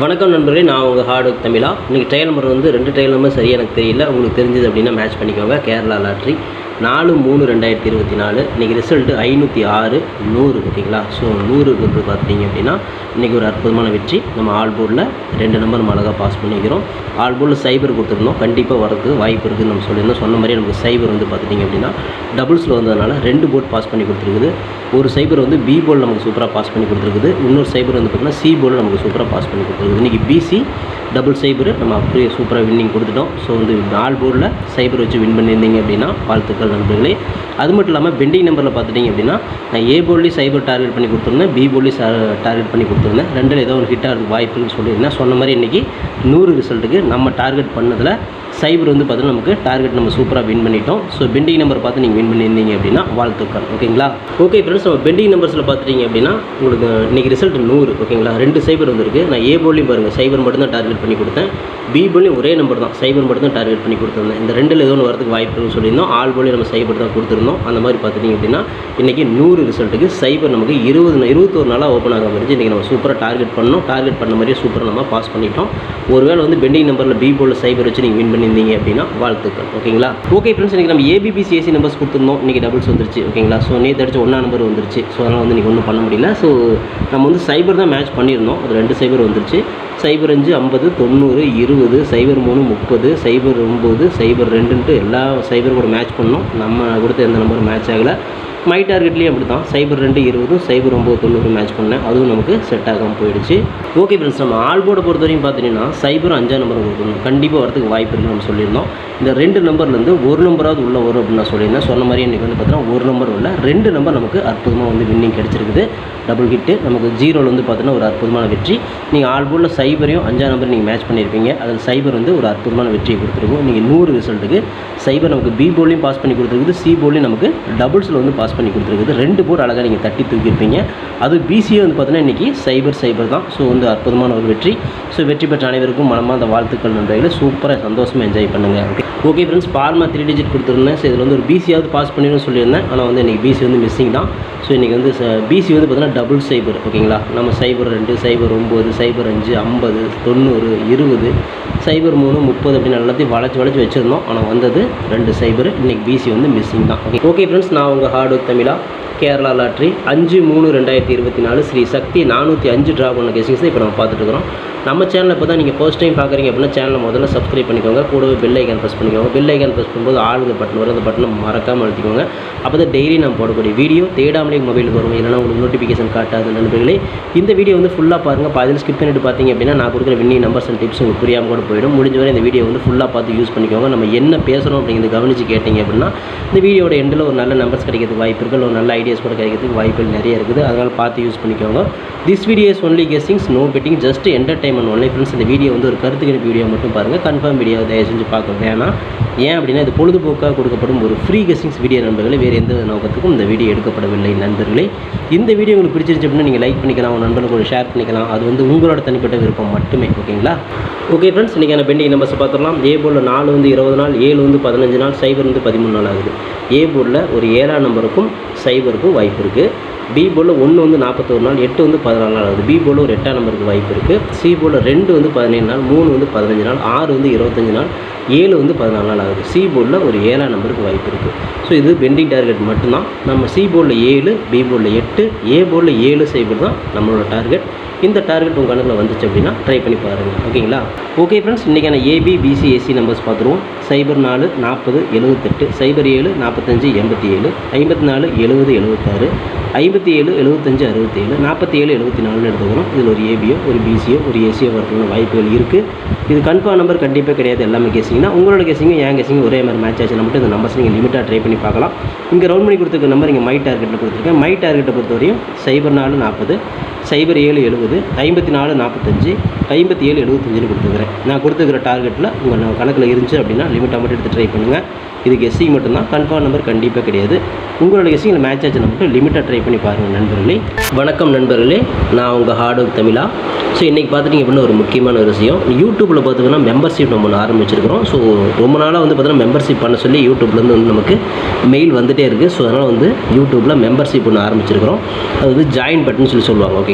வணக்கம் நண்பர்களே நான் உங்கள் ஹார்ட் ஒர்க் தமிழா. இன்றைக்கி ட்ரையல் நம்பர் வந்து ரெண்டு ட்ரையல் நம்பர் சரியாக எனக்கு தெரியல. உங்களுக்கு தெரிஞ்சது அப்படின்னா மேட்ச் பண்ணிக்கோங்க. கேரளா லாட்ரி. நாலு மூணு ரெண்டாயிரத்தி இருபத்தி நாலு. இன்றைக்கி ரிசல்ட்டு ஐநூற்றி ஆறு நூறு ஓகேங்களா? ஸோ நூறுக்கு வந்து பார்த்தீங்க அப்படின்னா இன்றைக்கி ஒரு அற்புதமான வெற்றி. நம்ம ஆல் போர்டில் ரெண்டு நம்பர் நம்ம அழகாக பாஸ் பண்ணிக்கிறோம். ஆல் போர்டில் சைபர் கொடுத்துருந்தோம். கண்டிப்பாக வரதுக்கு வாய்ப்பு இருக்குதுன்னு நம்ம சொல்லியிருந்தோம். சொன்ன மாதிரி நமக்கு சைபர் வந்து பார்த்துட்டிங்க அப்படின்னா டபுள்ஸில் வந்ததுனால ரெண்டு போர்ட் பாஸ் பண்ணி கொடுத்துருக்குது. ஒரு சைபர் வந்து பி போல் நமக்கு சூப்பராக பாஸ் பண்ணி கொடுத்துருக்குது. இன்னொரு சைபர் வந்து பார்த்திங்கன்னா சி போர்டில் நமக்கு சூப்பராக பாஸ் பண்ணி கொடுத்துருக்குது. இன்றைக்கி பிசி டபுள் சைபர் நம்ம அப்படியே சூப்பராக வின்னிங் கொடுத்துட்டோம். ஸோ வந்து ஆல் போர்டில் சைபர் வச்சு வின் பண்ணியிருந்தீங்க அப்படின்னா வாழ்த்துக்கள். நண்பர்களே அது மட்டும் இல்லாமல் பெண்டிங் நம்பரில் பார்த்துட்டிங்க அப்படின்னா நான் ஏ போலி சைபர் டார்கெட் பண்ணி கொடுத்துருந்தேன் பி போலி டார்கெட் பண்ணி கொடுத்துருந்தேன். ரெண்டில் ஏதோ ஒரு ஹிட் இருக்குது வாய்ப்புன்னு சொல்லியிருந்தேன் சொன்ன மாதிரி இன்றைக்கி நூறு ரிசல்ட்டுக்கு நம்ம டார்கெட் பண்ணதில் சைபர் வந்து பார்த்தீங்கன்னா நமக்கு டார்கெட் நம்ம சூப்பராக வின் பண்ணிட்டோம். ஸோ பெண்டிங் நம்பர் பார்த்து நீங்கள் வின் பண்ணியிருந்தீங்க அப்படின்னா வாழ்த்துக்கள் ஓகேங்களா? ஓகே ஃப்ரெண்ட்ஸ் நம்ம பெண்டிங் நம்பர்ஸில் பார்த்துட்டிங்க அப்படின்னா உங்களுக்கு இன்றைக்கி ரிசல்ட் நூறு ஓகேங்களா? ரெண்டு சைபர் வந்துருக்கு. நான் ஏ போர்ட்லையும் பாருங்கள் சைபர் மட்டும் தான் டார்கெட் பண்ணி கொடுத்தேன். பி போர்ட்லையும் ஒரே நம்பர் தான் சைபர் மட்டும் தான் டார்கெட் பண்ணி கொடுத்துருந்தேன். இந்த ரெண்டில் ஏதோ ஒன்று வரதுக்கு வாய்ப்புன்னு சொல்லியிருந்தோம். ஆல் போர்ட்லையும் நம்ம சைபர் தான் கொடுத்துருந்தோம். அந்த மாதிரி பார்த்துட்டிங்க அப்படின்னா இன்றைக்கி நூறு ரிசல்ட்டுக்கு சைபர் நமக்கு இருபது இருபத்தொரு நாளாக ஓப்பன் ஆக முடிஞ்சு இன்றைக்கி நம்ம சூப்பராக டார்கெட் பண்ணோம். டார்கெட் பண்ண மாதிரியே சூப்பராக நம்ம பாஸ் பண்ணிட்டோம். ஒருவேளை வந்து பெண்டிங் நம்பரில் பி போல் சைபர் வச்சு நீங்கள் வின் பண்ணியிருந்தீங்க அப்படின்னா வாழ்த்துக்கள். ஓகேங்களா? ஓகே ஃப்ரெண்ட்ஸ் இன்றைக்கி நம்ம ஏபிபிசிஎஸ்சி நம்பர்ஸ் கொடுத்துருந்தோம். இன்றைக்கி டபுள்ஸ் வந்துருச்சு. ஓகேங்களா? ஸோ நேற்று அடிச்சு ஒன்றா நம்பர் வந்துருச்சு. ஸோ அதனால் வந்து இன்றைக்கி ஒன்றும் பண்ண முடியல. ஸோ நம்ம வந்து சைபர் தான் மேட்ச் பண்ணியிருந்தோம். அது ரெண்டு சைபர் வந்துருச்சு. சைபர் அஞ்சு ஐம்பது தொண்ணூறு இருபது சைபர் மூணு முப்பது சைபர் ஒம்பது சைபர் ரெண்டுன்ட்டு எல்லா சைபர் கூட மேட்ச் பண்ணோம் நம்ம கொடுத்த எந்த நம்பரும் மேட்ச் ஆகலை. மை டார்கெட்லேயும் அப்படி தான் சைபர் ரெண்டு இருபதும் சைபர் ஒம்பது தொண்ணூறு மேட்ச் பண்ணேன். அதுவும் நமக்கு செட் ஆகாமல் போயிடுச்சு. ஓகே ஃப்ரெண்ட்ஸ் நம்ம ஆல்போர்டை பொறுத்த வரைக்கும் பார்த்தீங்கன்னா சைபர் அஞ்சாம் நம்பர் கொடுக்கணும் கண்டிப்பாக வரதுக்கு வாய்ப்பு இருக்குன்னு நம்ம சொல்லியிருந்தோம். இந்த ரெண்டு நம்பர்லேருந்து ஒரு நம்பராவது உள்ளே வரும் அப்படின்னு நான் சொல்லியிருந்தேன். சொன்ன மாதிரி இன்றைக்கி வந்து பார்த்தீங்கன்னா ஒரு நம்பர் உள்ள ரெண்டு நம்பர் நமக்கு அற்புதமாக வந்து வின்னிங் கிடச்சிருக்குது. டபுள் ஹிட்டு நமக்கு ஜீரோவில் வந்து பார்த்தீங்கன்னா ஒரு அற்புதமான வெற்றி. நீங்கள் ஆல்போர்டில் சைபரையும் அஞ்சாம் நம்பர் நீங்கள் மேட்ச் பண்ணியிருப்பீங்க. அதில் சைபர் வந்து ஒரு அற்புதமான வெற்றியை கொடுத்துருக்கும். நீங்கள் நூறு ரிசல்ட்டுக்கு சைபர் நமக்கு பி போலையும் பாஸ் பண்ணி கொடுத்துருக்குது. சி போலையும் நமக்கு டபுள்ஸில் வந்து பாஸ் பண்ணி கொடுத்துருக்குது. ரெண்டு போர் அழகாக நீங்கள் தட்டி தூக்கியிருப்பீங்க. அது பிசிஏ வந்து பார்த்தீங்கன்னா இன்றைக்கி சைபர் சைபர் தான். ஸோ வந்து அற்புதமான ஒரு வெற்றி. ஸோ வெற்றி பெற்ற அனைவருக்கும் மனமார்ந்த வாழ்த்துக்கள் நன்றிகளை. சூப்பராக சந்தோஷமாக என்ஜாய் பண்ணுங்கள் okay okay friends pharma three digit கொடுத்துருந்தேன். ஸோ இதில் வந்து ஒரு பிசியாவது பாஸ் பண்ணிடணும்னு சொல்லியிருந்தேன். ஆனால் வந்து இன்றைக்கி பிசி வந்து மிஸ்ஸிங் தான். ஸோ இன்றைக்கி வந்து பிசி வந்து பார்த்தீங்கன்னா டபுள் சைபர் ஓகேங்களா நம்ம சைபர் ரெண்டு சைபர் ஒம்பது சைபர் அஞ்சு ஐம்பது தொண்ணூறு இருபது. சைபர் மூணு முப்பது அப்படின்னு எல்லாத்தையும் வளைச்சி வளைச்சி வச்சுருந்தோம். ஆனால் வந்தது ரெண்டு சைபர். இன்றைக்கி பிசி வந்து மிஸ்ஸிங் தான். ஓகே ஓகே ஃப்ரெண்ட்ஸ் நான் உங்கள் ஹார்ட் ஒர்க் தமிழா. கேரளா லாட்ரி. அஞ்சு மூணு ரெண்டாயிரத்தி இருபத்தி நாலு ஸ்ரீ சக்தி நானூற்றி அஞ்சு ட்ரா பண்ண கேசிங்ஸ் தான் இப்போ நம்ம பார்த்துட்டு இருக்கிறோம் நம்ம சேனலில் இப்போ தான் நீங்கள் ஃபர்ஸ்ட் டைம் பார்க்குறீங்க அப்படின்னா சேனலை முதல்ல சப்ஸ்கிரைப் பண்ணிக்கோங்க. கூடவே பெல் ஐக்கான் ப்ரெஸ் பண்ணிக்கோங்க. பெல் ஐக்கான் ப்ரெஸ் பண்ணும்போது ஆளுங்க பட்டன் வரும் அந்த பட்டனை மறக்காமல் அழுத்திக்கோங்க. அப்போ தான் டெய்லி நம்ம போடக்கூடிய வீடியோ தேடாமலே மொபைலுக்கு வரும். இல்லைனா உங்களுக்கு நோட்டிஃபிகேஷன் காட்டாது நண்பர்களே. இந்த வீடியோ வந்து ஃபுல்லாக பாருங்கள் பாதியில் ஸ்கிப் பண்ணிட்டு பார்த்தீங்க அப்படின்னா நான் கொடுக்குற வின்னி நம்பர்ஸ் அண்ட் டிப்ஸ் உங்களுக்கு புரியாமல் கூட போயிடும். முடிஞ்ச வரை இந்த வீடியோ வந்து ஃபுல்லாக பார்த்து யூஸ் பண்ணிக்கோங்க. நம்ம என்ன பேசுகிறோம் அப்படிங்கிறது கவனித்து கேட்டிங்க அப்படின்னா இந்த வீடியோட எண்டில் ஒரு நல்ல நம்பர்ஸ் கிடைக்கிறதுக்கு வாய்ப்பு இருக்குது ஒரு நல்ல ஐடியாஸ் கூட கிடைக்கிறதுக்கு வாய்ப்புகள் நிறைய இருக்குது. அதனால் பார்த்து யூஸ் பண்ணிக்கோங்க. This video is only guessings no betting just entertainment only friends இந்த வீடியோ வந்து ஒரு கருத்து கணிப்பு வீடியோ மட்டும் பாருங்கள் கன்ஃபார்ம் வீடியோ தயவு செஞ்சு பார்க்க வேணாம். ஏன் அப்படின்னா இது பொழுதுபோக்காக கொடுக்கப்படும் ஒரு ஃப்ரீ கெஸ்டிங்ஸ் வீடியோ நண்பர்களே. வேறு எந்த நோக்கத்துக்கும் இந்த வீடியோ எடுக்கப்படவில்லை நண்பர்களே. இந்த வீடியோ உங்களுக்கு பிடிச்சிருந்துச்சு அப்படின்னா நீங்கள் லைக் பண்ணிக்கலாம். உங்கள் நண்பர்களுக்கு ஷேர் பண்ணிக்கலாம். அது வந்து உங்களோட தனிப்பட்ட விருப்பம் மட்டுமே ஓகேங்களா ஓகே ஃப்ரெண்ட்ஸ் இன்றைக்கான பெண்டிங் நம்பர்ஸ் பார்த்துடலாம். ஏ போர்டில் நாலு வந்து இருபது நாள் ஏழு வந்து பதினஞ்சு நாள் சைபர் வந்து பதிமூணு நாள் ஆகுது. ஏ போர்டில் ஒரு ஏழாம் நம்பருக்கும் சைபர் சைபருக்கும் வாய்ப்பு இருக்குது பி போலில் ஒன்று வந்து நாற்பத்தோரு நாள் எட்டு வந்து பதினாலு நாள் ஆகுது. பி போல் ஒரு எட்டாம் நம்பருக்கு வாய்ப்பு இருக்குது சி போல் ரெண்டு வந்து பதினேழு நாள் மூணு வந்து பதினஞ்சு நாள் ஆறு வந்து இருபத்தஞ்சு நாள் ஏழு வந்து பதினாலு நாள் ஆகுது. சி போர்டில் ஒரு ஏழாம் நம்பருக்கு வாய்ப்பு இருக்குது ஸோ இது பெண்டிங் டார்கெட் மட்டும்தான். நம்ம சி போர்டில் ஏழு பி போர்டில் எட்டு ஏ போர்டில் ஏழு செய்வது தான் நம்மளோட டார்கெட் இந்த டார்கெட் உங்கள் கணக்கில் வந்துச்சு அப்படின்னா ட்ரை பண்ணி பாருங்கள் ஓகேங்களா? ஓகே ஃப்ரெண்ட்ஸ் இன்றைக்கான ஏபி பிசி ஏசி நம்பர்ஸ் பார்த்துருவோம். சைபர் நாலு நாற்பது எழுபத்தெட்டு சைபர் ஏழு நாற்பத்தஞ்சு எண்பத்தி ஏழு ஐம்பத்தி நாலு எழுபது எழுபத்தாறு ஐம்பத்தி ஏழு எழுபத்தஞ்சு அறுபத்தேழு நாற்பத்தி ஏழு எழுபத்தி நாலுன்னு எடுத்துக்கணும் இதில் ஒரு ஏபியோ ஒரு பிசியோ ஒரு ஏசியோ வரதுக்கான வாய்ப்புகள் இருக்குது இது கன்ஃபார்ம் நம்பர் கண்டிப்பாக கிடையாது. எல்லாமே கேசிங்கன்னா உங்களோட கேசிங்கும் என் கேசிங்கும் ஒரே மாதிரி மேட்ச் ஆச்சுன்னா மட்டும் இந்த நம்பர்ஸ் நீங்கள் லிமிட்டாக ட்ரை பண்ணி பார்க்கலாம். இங்கே ரவுண்ட் பண்ணி கொடுத்துருக்க நம்பர் இங்கே மை டார்கெட்டில் கொடுத்துருக்கேன். மை டார்கெட்டை பொறுத்தவரையும் சைபர் நாலு நாற்பது. சைபர் ஏழு எழுபது ஐம்பத்தி நாலு நாற்பத்தஞ்சு ஐம்பத்தி ஏழு எழுபத்தஞ்சுன்னு கொடுத்துருக்குறேன். நான் கொடுத்துருக்கிற டார்கெட்டில் உங்கள் கணக்கில் இருந்துச்சு அப்படின்னா லிமிட்டாக மட்டும் எடுத்து ட்ரை பண்ணுங்கள் இது கெஸ்ஸிங் மட்டும்தான் கன்ஃபார்ம் நம்பர் கண்டிப்பாக கிடையாது. உங்களோட கெஸ்ஸிங்கில் மேட்ச் ஆச்சு மட்டும் லிமிட்டாக ட்ரை பண்ணி பாருங்கள் நண்பர்களே. வணக்கம் நண்பர்களே. நான் உங்கள் ஹார்ட் ஒர்க் தமிழா. ஸோ இன்றைக்கி பார்த்துட்டிங்க அப்படின்னா ஒரு முக்கியமான ஒரு விஷயம். யூடியூப்பில் பார்த்தீங்கன்னா மெம்பர்ஷிப் நம்ம ஒன்று ஆரம்பிச்சிருக்கிறோம். ஸோ ரொம்ப நாளாக வந்து பார்த்தீங்கன்னா மெம்பர்ஷிப் பண்ண சொல்லி யூடியூப்லேருந்து வந்து நமக்கு மெயில் வந்துகிட்டே இருக்குது ஸோ அதனால் வந்து யூடியூப்பில் மெம்பர்ஷிப் ஒன்று ஆரம்பிச்சிருக்கிறோம். அது வந்து ஜாயின் பட்டன் சொல்லி சொல்லுவாங்க ஓகே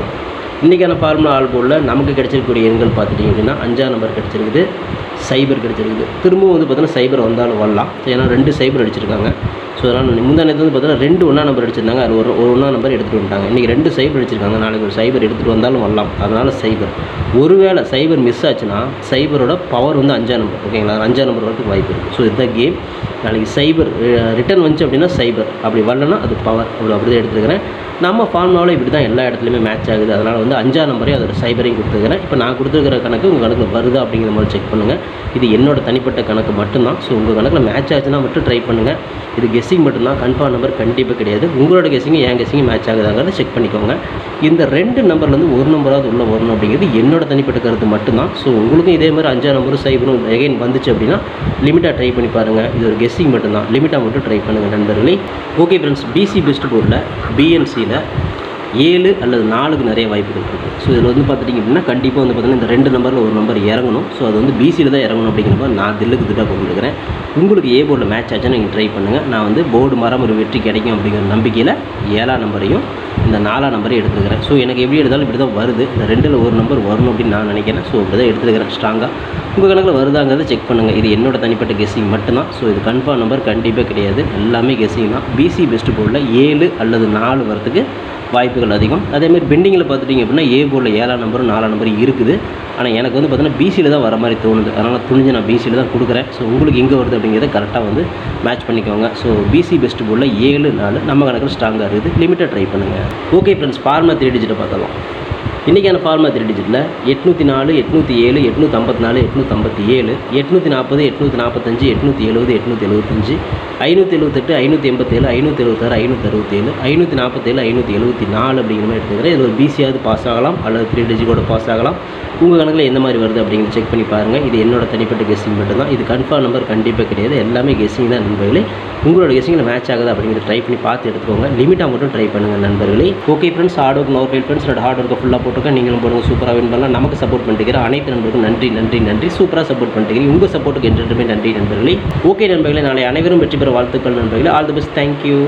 பார்க்கணும். இன்றைக்கான ஃபார்முலா ஆல்போர்டில் நமக்கு கிடைச்சிருக்கக்கூடிய எண்கள் பார்த்துட்டிங்க அப்படின்னா அஞ்சாம் நம்பர் கிடச்சிருக்குது சைபர் கிடச்சிருக்குது. திரும்பவும் வந்து பார்த்தீங்கன்னா சைபர் வந்தாலும் வரலாம். ஏன்னா ரெண்டு சைபர் அடிச்சிருக்காங்க. ஸோ அதனால் முந்தா நேரத்தில் வந்து பார்த்தீங்கன்னா ரெண்டு ஒன்றா நம்பர் அடிச்சிருந்தாங்க. அது ஒரு ஒரு ஒன்றா நம்பர் எடுத்துகிட்டு வந்துட்டாங்க. இன்றைக்கி ரெண்டு சைபர் அடிச்சிருக்காங்க. நாளைக்கு ஒரு சைபர் எடுத்துகிட்டு வந்தாலும் வரலாம். அதனால் சைபர் ஒருவேளை சைபர் மிஸ் ஆச்சுன்னா சைபரோட பவர் வந்து அஞ்சாம் நம்பர் ஓகேங்களா அஞ்சாம் நம்பர் வரதுக்கு வாய்ப்பு இருக்குது ஸோ இதுதான் கேம் நாளைக்கு சைபர் ரிட்டர்ன் வந்துச்சு அப்படின்னா சைபர். அப்படி வரலன்னா அது பவர் அப்படி அப்படி தான் எடுத்துக்கிறேன் நம்ம ஃபார்முலாவில் இப்படி தான் எல்லா இடத்துலையுமே மேட்ச் ஆகுது. அதனால் வந்து அஞ்சாம் நம்பரையும் அதோட சைபரையும் கொடுத்துருக்கிறேன். இப்போ நான் கொடுத்துருக்கிற கணக்கு உங்கள் கணக்கு வருதா அப்படிங்கிற மாதிரி செக் பண்ணுங்கள் இது என்னோட தனிப்பட்ட கணக்கு மட்டும்தான். ஸோ உங்கள் கணக்கில் மேட்ச் ஆச்சுன்னா மட்டும் ட்ரை பண்ணுங்கள் இது கெஸ்ஸிங் மட்டும்தான். கன்ஃபார்ம் நம்பர் கண்டிப்பாக கிடையாது. உங்களோட கெஸ்ஸிங் என் கெஸ்ஸிங் மேட்ச் ஆகுதாங்கிறத செக் பண்ணிக்கோங்க. இந்த ரெண்டு நம்பர்லேருந்து ஒரு நம்பராவது உள்ளே வரணும் அப்படிங்கிறது என்னோட தனிப்பட்ட கருத்து மட்டும்தான். ஸோ உங்களுக்கும் இதே மாதிரி அஞ்சாம் நம்பரும் சைபரும் எகைன் வந்துச்சு அப்படின்னா லிமிட்டாக ட்ரை பண்ணி பாருங்கள் இது ஒரு கெஸ்ஸிங் மட்டும்தான். லிமிட்டாக மட்டும் ட்ரை பண்ணுங்கள் நண்பர்களே. ஓகே ஃப்ரெண்ட்ஸ் பிசி பெஸ்ட் போர்டில் பிஎன்சியில் ஏழு அல்லது நாலுக்கு நிறைய வாய்ப்புகள் இருக்குது ஸோ இதில் வந்து பார்த்துட்டிங்க அப்படின்னா கண்டிப்பாக வந்து பார்த்தீங்கன்னா இந்த ரெண்டு நம்பரில் ஒரு நம்பர் இறங்கணும். ஸோ அது வந்து பிசியில் தான் இறங்கணும் அப்படிங்கிறப்ப நான் தில்லுக்கு திட்டாக கொண்டுருக்கிறேன் உங்களுக்கு ஏ போர்டில் மேட்ச் ஆச்சுன்னா நீங்கள் ட்ரை பண்ணுங்கள் நான் வந்து போர்டு மரம் ஒரு வெற்றி கிடைக்கும் அப்படிங்கிற நம்பிக்கையில் ஏழாம் நம்பரையும் இந்த நாலா நம்பரையும் எடுத்துருக்கிறேன். ஸோ எனக்கு எப்படி எடுத்தாலும் இப்படி தான் வருது. இந்த ரெண்டில் ஒரு நம்பர் வரணும் அப்படின்னு நான் நினைக்கிறேன். ஸோ இப்படி தான் எடுத்துருக்கிறேன் ஸ்ட்ராங்காக உங்கள் கணக்கில் வருதாங்கிறத செக் பண்ணுங்கள் இது என்னோட தனிப்பட்ட கெஸிங் மட்டும்தான். ஸோ இது கன்ஃபார்ம் நம்பர் கண்டிப்பாக கிடையாது. எல்லாமே கெஸிங் தான். பிசி பெஸ்ட் போர்டில் ஏழு அல்லது நாலு வரத்துக்கு வாய்ப்புகள் அதிகம். அதேமாதிரி பெண்டிங்கில் பார்த்துட்டிங்க அப்படின்னா ஏ போர்டில் ஏழாம் நம்பரும் நாலாம் நம்பரும் இருக்குது. ஆனால் எனக்கு வந்து பார்த்தீங்கன்னா பிசியில் தான் வர மாதிரி தோணுது. அதனால் துணிஞ்சு நான் பிசியில் தான் கொடுக்குறேன். ஸோ உங்களுக்கு எங்கே வருது அப்படிங்கிறத கரெக்டாக வந்து மேட்ச் பண்ணிக்கோங்க. ஸோ பிசி பெஸ்ட் போர்டில் ஏழு நாலு நம்ம கணக்கில் ஸ்ட்ராங்காக இருக்குது. லிமிட்டாக ட்ரை பண்ணுங்கள் ஓகே ஃப்ரெண்ட்ஸ் ஃபார்மா த்ரீ டிஜிட்டை பார்க்கலாம் இன்றைக்கான ஃபார்மா த்ரீ டிஜிட்டில் எட்நூற்றி நாலு எட்நூற்றி ஏழு எட்நூற்றி ஐம்பத்தி நாலு எட்நூற்றி ஐம்பத்தி ஏழு எட்நூற்றி நாற்பது எட்நூற்றி நாற்பத்தஞ்சு எட்நூற்றி எழுபது எட்நூற்றி எழுபத்தஞ்சு ஐநூற்றி எழுபத்தெட்டு ஐநூற்றி எண்பத்தேழு ஐநூற்றி எழுபத்தாறு ஐநூற்றி அறுபத்தேழு ஐநூற்றி நாற்பத்தேழு ஐநூற்றி எழுபத்தி நாலு அப்படிங்கிற மாதிரி எடுத்துக்கிறேன். இது ஒரு பிசியாவது பாஸ் ஆகலாம் அல்லது த்ரீ டிஜிட்டோட பாஸ் ஆகலாம். உங்கள் கணக்கில் எந்த மாதிரி வருது அப்படிங்கிறத செக் பண்ணி பாருங்கள் இது என்னோட தனிப்பட்ட கெஸ்ஸிங் மட்டும்தான். இது கன்ஃபார்ம் நம்பர் கண்டிப்பாக கிடையாது. எல்லாமே கெஸ்ஸிங் தான் நண்பர்களே. உங்களோட கெஸ்ஸிங்கில் மேட்ச் ஆகுது அப்படிங்கிறத ட்ரை பண்ணி பார்த்து எடுத்துக்கோங்க. லிமிட்டாக மட்டும் ட்ரை பண்ணுங்கள் நண்பர்களே. Okay friends hard work nor fail friends hard ஒர்க்கை ஃபுல்லாக போட்டுருக்கேன். நீங்களும் போடுங்க சூப்பராக வின் பண்ணலாம். நமக்கு சப்போர்ட் பண்ணிட்டு அனைத்து நண்பருக்கும் நன்றி நன்றி நன்றி. சூப்பராக சப்போர்ட் பண்ணிட்டு உங்கள் சப்போர்ட்டுக்கு என்றுமே நன்றி நண்பர்களே. ஓகே நண்பர்களே. நாளை அனைவரும் வெற்றி பெற வாழ்த்துக்கள் நண்பர்களே. All the best thank you